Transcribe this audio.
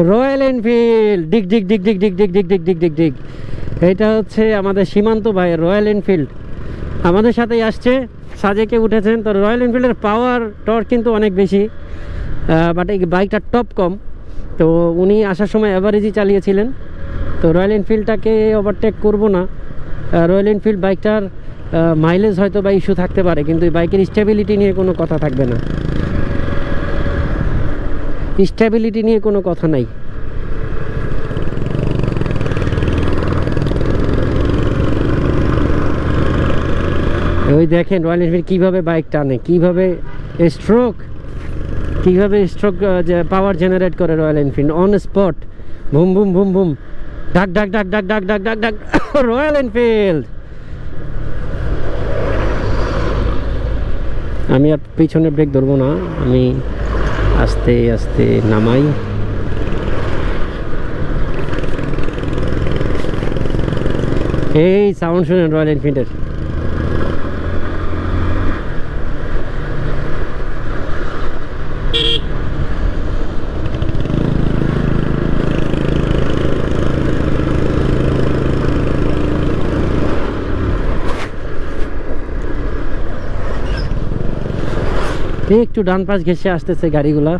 Royal Enfield ডিগ ডিগ ডিগ ডিগ ডিগ ডিগ ডিগ ডিগ ডিগ ডিগ ডিগ এটা হচ্ছে আমাদের সীমান্ত ভাই রয়্যাল এনফিল্ড আমাদের সাথেই আসছে সাজেকে উঠেছেন তো রয়্যাল এনফিল্ডের পাওয়ার টর্ক কিন্তু অনেক বেশি বাট এই বাইকটার টপ কম তো উনি আসার সময় অ্যাভারেজই চালিয়েছিলেন তো রয়্যাল এনফিল্ডটাকে ওভারটেক করব না রয়্যাল এনফিল্ড বাইকটার মাইলেজ হয়তো বা ইস্যু থাকতে পারে কিন্তু বাইকের স্টেবিলিটি নিয়ে কোনো কথা থাকবে না স্টেবিলিটি নিয়ে কোনো কথা নাই। ওই দেখেন রয়্যাল এনফিল্ড কীভাবে বাইক টানে, কীভাবে স্ট্রোক কীভাবে স্ট্রোক পাওয়ার জেনারেট করে রয়্যাল এনফিল্ড অন স্পট ভুম ভুম ভুম বুম ডাক ডাক ডাক ডাক ডাক ডাক ডাক ডাক। রয়্যাল এনফিল্ড আমি আর পিছনে ব্রেক ধরবো না, আমি আস্তে আস্তে নামাই। এই সাউন্ড শুনেন রয়্যাল এনফিল্ডের একটু ডান পাশ ঘেসে আসতেছে গাড়িগুলা।